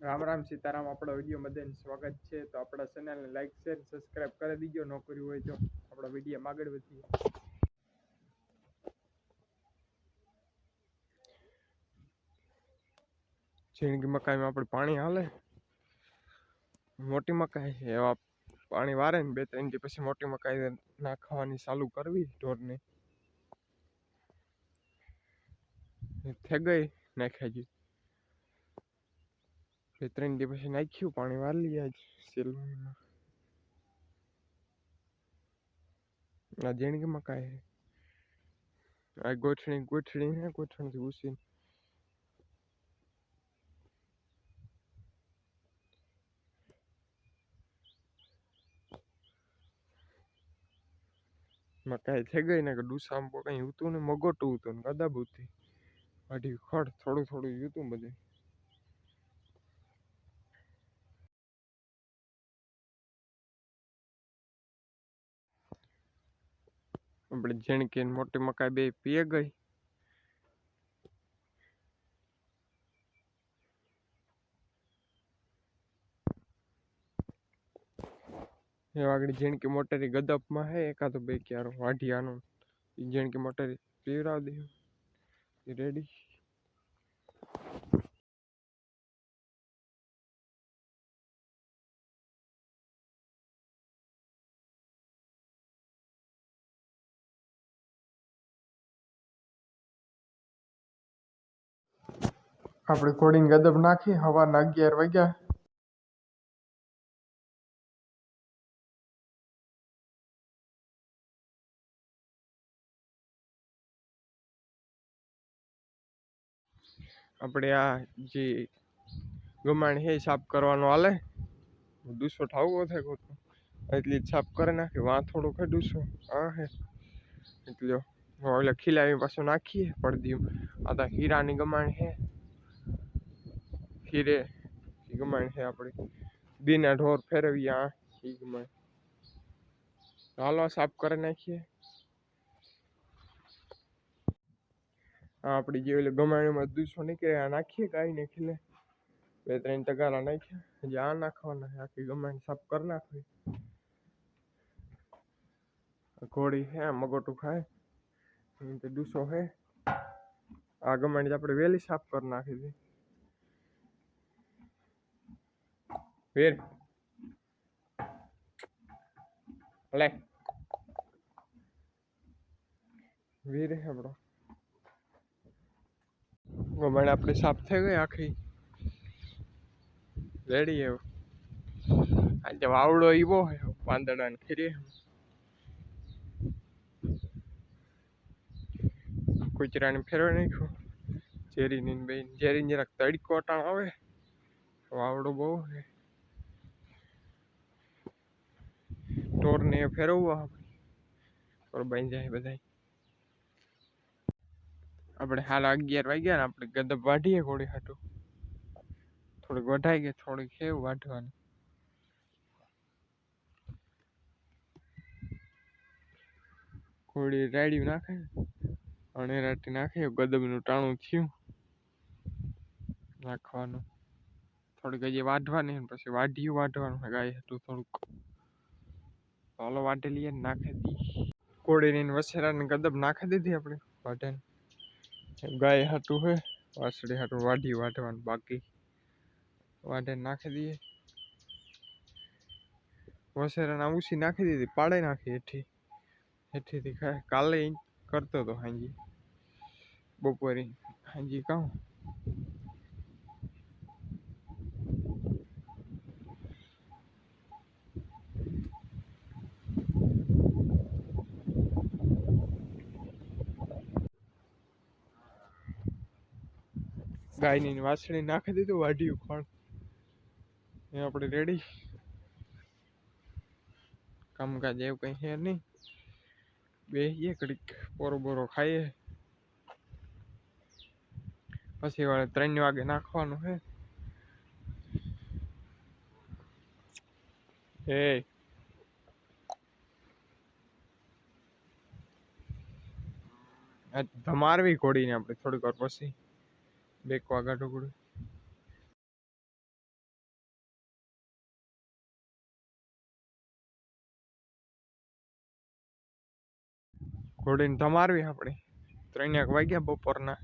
રામ રામ સીતારામ, આપણા વીડિયો બધાને સ્વાગત છે. તો આપણા ચેનલને લાઈક શેર સબસ્ક્રાઇબ કરી દીજો. ન કર્યું હોય તો આપણા વિડીયોમાં આગળ વધીએ. ઝીણકી મકાઈમાં આપણે પાણી હાલે. મોટી મકાઈ એવા પાણી વારે ને બે ત્રણ દી પછી મોટી મકાઈ નાખવાની ચાલુ કરવી ઢોરને. થઈ ગઈ. નાખ્યા જી બે ત્રણ દિવસે નાખ્યું, પાણી વાલી આજ સેલમાં. આ ઝીણકી મકાઈ હે. આ ગોઠણી ગોઠણી હે, ગોઠણથી ઉસીને. મકાઈ થઈ ગઈ ને કે ડુસામાં કઈ ઉતું ને, મગોટું ઉતું ને ગદાબુથી વાઢી ખડ થોડું થોડું હતું બધું. આપણે ઝીણકી મોટી મકાઈ બે પીએ ગઈ. એ આગળ ઝીણકી મોટેરી ગદપમાં હે, એકાદો બે ક્યારો વાઢિયાનો. ઝીણકી મોટેરી પીવરાવ દે રેડી આપણે ઘોડીને ગદબ નાખી, હવાના અગિયાર વાગ્યા. આપણે આ જે ગમાણ હે સાફ કરવાનો હાલે. દુસો ઠાવવો થાય ખોટો. એટલી સાફ કરી નાખી, વાં થોડું કઈ દુસો હા હે એટલે એટલે ખીલાવી પાછું નાખીએ પડદી આ તો હીરાની ગમાણ હે હીરે ગમાણ છે આપણી દીના ઢોર ફેરવીએ આ ઈ ગમાણ હાલો સાફ કરી નાખીએ આ આપણી જે ઓલી ગમાણીમાં દૂસો નીકળે આ નાખીએ ગાયને ખીલે બે ત્રણ તગારા નાખ્યા હજી આ નાખવાના આખી ગમાણી સાફ કરી નાખવી ઘોડી હે મગોટું ખાય તે દૂસો હે આ ગમાણી આપણે વહેલી સાફ કરી નાખી હતી વીર લે વીર હે આપણો ગમાણી આપણી સાફ થઈ ગઈ આખી રેડી એવું આજે વાવડો ઈવો હે પાંદડા ને ખીરી કુચરાને ફેરવી નાખ્યું ઝેરીની બેન ઝેરી જરાક તડકો ટાણ આવે વાવડો બહુ હે ઢોરને ફેરવવા પર બાંધ્યા બધા આપણે હાલ અગિયાર વાગ્યા ને આપણે ગદબ વાઢીએ ઘોડી હાટું થોડીક વઢાઈ ગઈ થોડીક છે વાઢવાની ઘોડી રાડ્યું નાખે અને રાટી નાખે ગદબનું ટાણું થયું નાખવાનું થોડીક હજી વાઢવાની પછી વાઢ્યું વાઢવાનું ગાય હતું થોડુંક હાલો વાટી લઈએ, નાખી દી. કોળીની વસેરાની ગદબ નાખી દીધી આપણે. વાઢાને. ગાય હાટું હે વાસળી હાટું વાઢી વાઢવાનું બાકી. વાઢે નાખી દઈએ. વસેરાના ઉસી નાખી દીધી પાડે નાખી હેઠી. હેઠીથી કાલે કરતો હતો હાજી. બપોરે હાજી કહું ગાયની વાસળી નાખી દીધું, વાઢ્યું ખણ. એ આપણે રેડી કામકાજ એવું કંઈ છે નહીં. બેસીએ ઘડીક પોરો બોરો ખાઈએ. પછી વાળે ત્રણ વાગે નાખવાનું છે. એ ધમારવી ઘોડીને આપણે થોડીક વાર પછી બેક વાઘાટો ઘોડીને ધમારવી આપણે ત્રણ એક વાગ્યા બપોરના.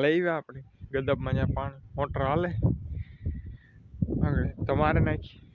લઈ આવ્યા આપણે ગદબમાં જ્યાં પાણી. મોટર હાલે. આગળ તમારે નાખી.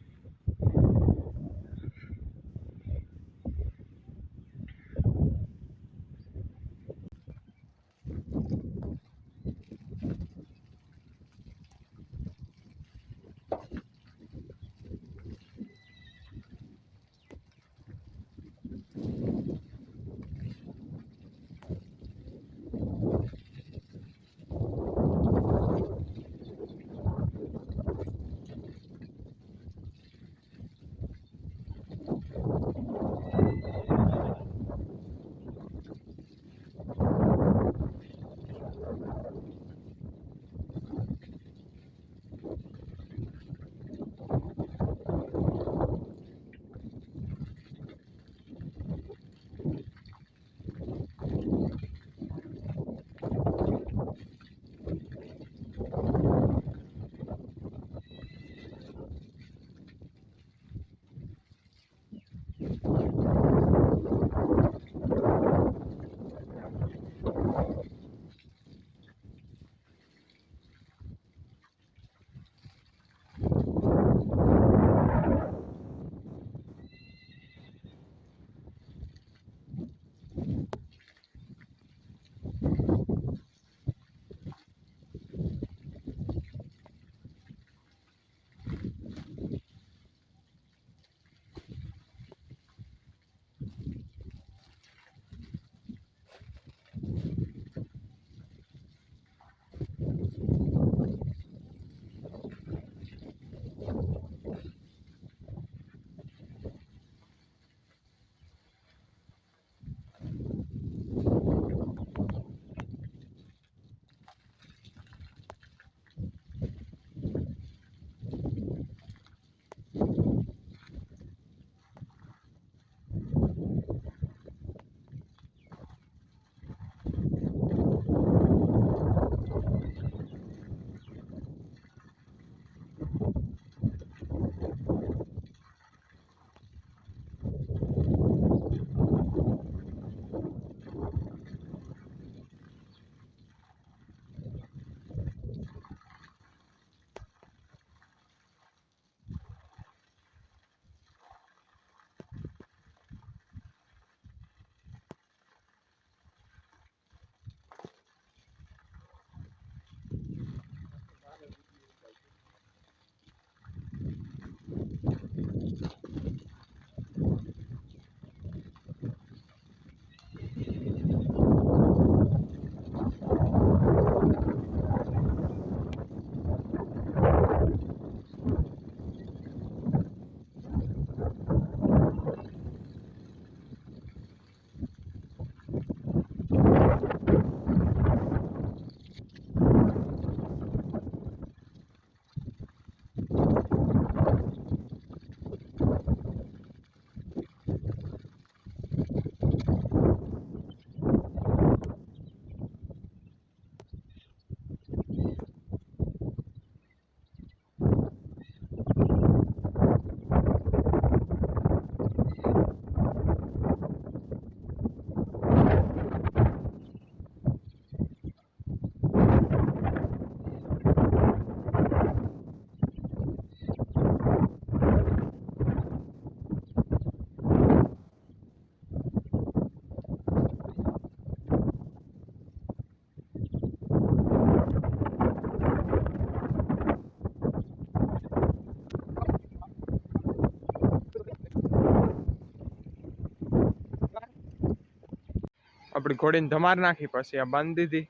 ઘોડીને ધમાર નાખી પછી આ બાંધી દીધી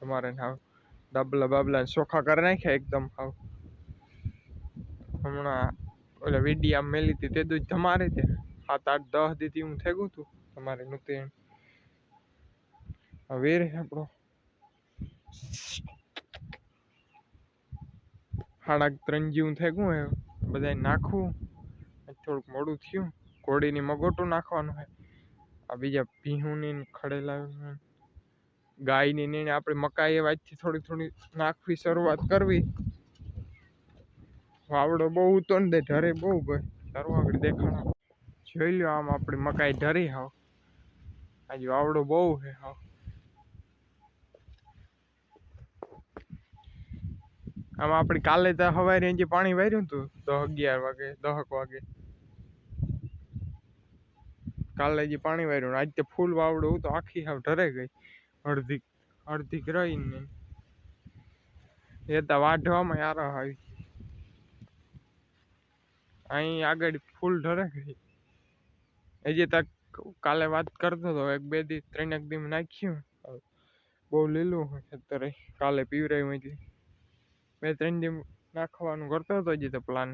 તમારે હાવ ડબલા બાબલા ચોખા કરી નાખ્યા એકદમ હાવ હમણાં ઓલા વીડિયા મેલી હતી તે જ ધમારે તે સાત આઠ દસ દીધી હું થઈ ગયું હતું તમારે નહોતી એમ આ વીર છે આપણો સાડા ત્રણ જેવું થઈ ગયું હે બધાય નાખવું આજ થોડુંક મોડું થયું ઘોડીની મગોટું નાખવાનું છે આ બીજા ભીહુની ખડેલા ગાયની ને આપણે મકાઈ વાતથી થોડી થોડી નાખવી શરૂઆત કરવી. વાવડો બહુ ઉતોન ને ઢરે બહુ ગઈ આગળ દેખાણા. જોઈ લ્યો આમ આપણી મકાઈ ઢરી હાવ આજે વાવડો બહુ છે હા. આમાં આપણે કાલે તો સવારે જે પાણી વાર્યું હતું દસ અગિયાર વાગે, દહક વાગે. કાલે જે પાણી વાર્યું આજ તો ફૂલ વાવડું તો આખી હાવ ઢરે ગઈ. અડધી અડધી રહીને એ તો વાઢવામાં યાર આવી અહીં આગળ ફૂલ ઢરે ગઈ. હજી તક કાલે વાત કરતો હતો એક બે દી ત્રણ એક દી નાખ્યું. બહુ લીલું હોય અત્યારે, કાલે પીવરાયું એટલે બે, ત્રણ દી નાખવાનું કરતો હતો હજી તો પ્લાન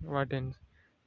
વાઢે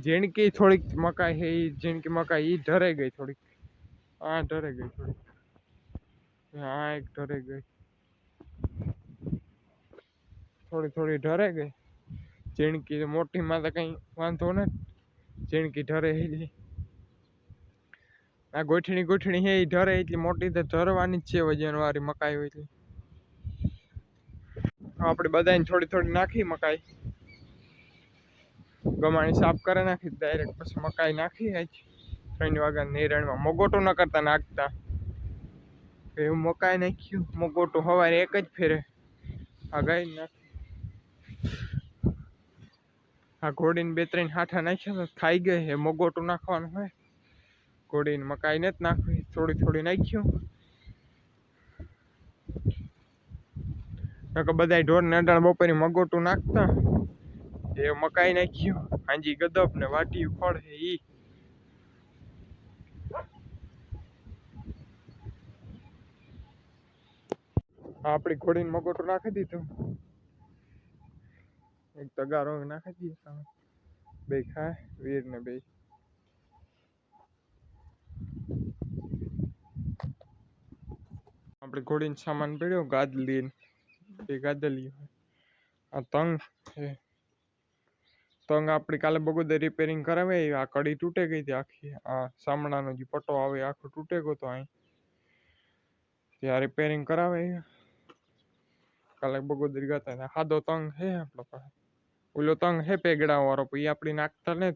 ઝીણકી થોડીક મકાઈ છે એ ઝીણકી મકાઈ એ ઢરે ગઈ થોડીક આ ઢરે ગઈ થોડીક આ એક ઢરે ગઈ થોડી થોડી ઢરે ગઈ ઝીણકી મોટીમાં તો કંઈ વાંધો નથી ઝીણકી ઢરે એટલી આ ગોઠણી ગોઠણી છે એ ઢરે એટલી મોટી તો ઢરવાની જ છે વજન વાળી મકાઈ હોય એટલી આપણે બધાને થોડી થોડી નાખી મકાઈ ગમાણી સાફ કરી નાખી ડાયરેક્ટ પછી મકાઈ નાખી આજ. ત્રણ વાગ્યા નેરણમાં મોગોટું ન કરતા નાખતા. એવું મકાઈ નાખ્યું, મોગોટું હવારે એક જ ફેરે. આ ગાય નાખી. આ ઘોડીને બે ત્રણ હાઠા નાખ્યા તો ખાઈ ગઈ હે મોગોટું નાખવાનું હોય. ઘોડીને મકાઈ નથી નાખવી, થોડી થોડી નાખ્યું. નકર બધા ઢોર ને અડાણ બપોરે મગોટું નાખતા. એ મકાઈ નાખ્યું હાંજી ગદપ ને વાટિયું ફળ છે ઈ આપણી ઘોડીને મગોટું નાખી દીધું એક તગારો નાખી દઈએ સામે બે ખાય વીર ને બે આપણે ઘોડીને સામાન પડ્યો ગાદલી બે ગાદલી આ તંગ છે તંગ આપણી કાલે બગોદે રિપેરિંગ કરાવે આ કડી તૂટે ગઈ હતી આખી આ સામણાનો જે પટ્ટો આવે આખો તૂટે ગયો તો અહીં ત્યાં રિપેરિંગ કરાવે કાલે બગોદરી ગયા હતા સાદો તંગ છે આપણા પાસે ઓલો તંગ હે પેગડા વાળો પછી આપણી નાખતા ને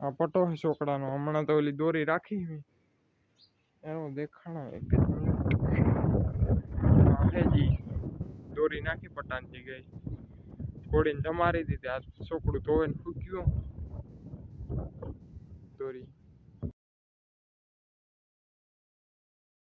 આ પટો હે છોકરાનો હમણાં તો ઓલી દોરી રાખી મેં એનો દેખાણો એક જ મિનિટ હેજી દોરી નાખી પટાનથી ગઈ ઘોડીને જમારી દીધી. આ છોકરું ધોઈને ફૂક્યું. દોરી.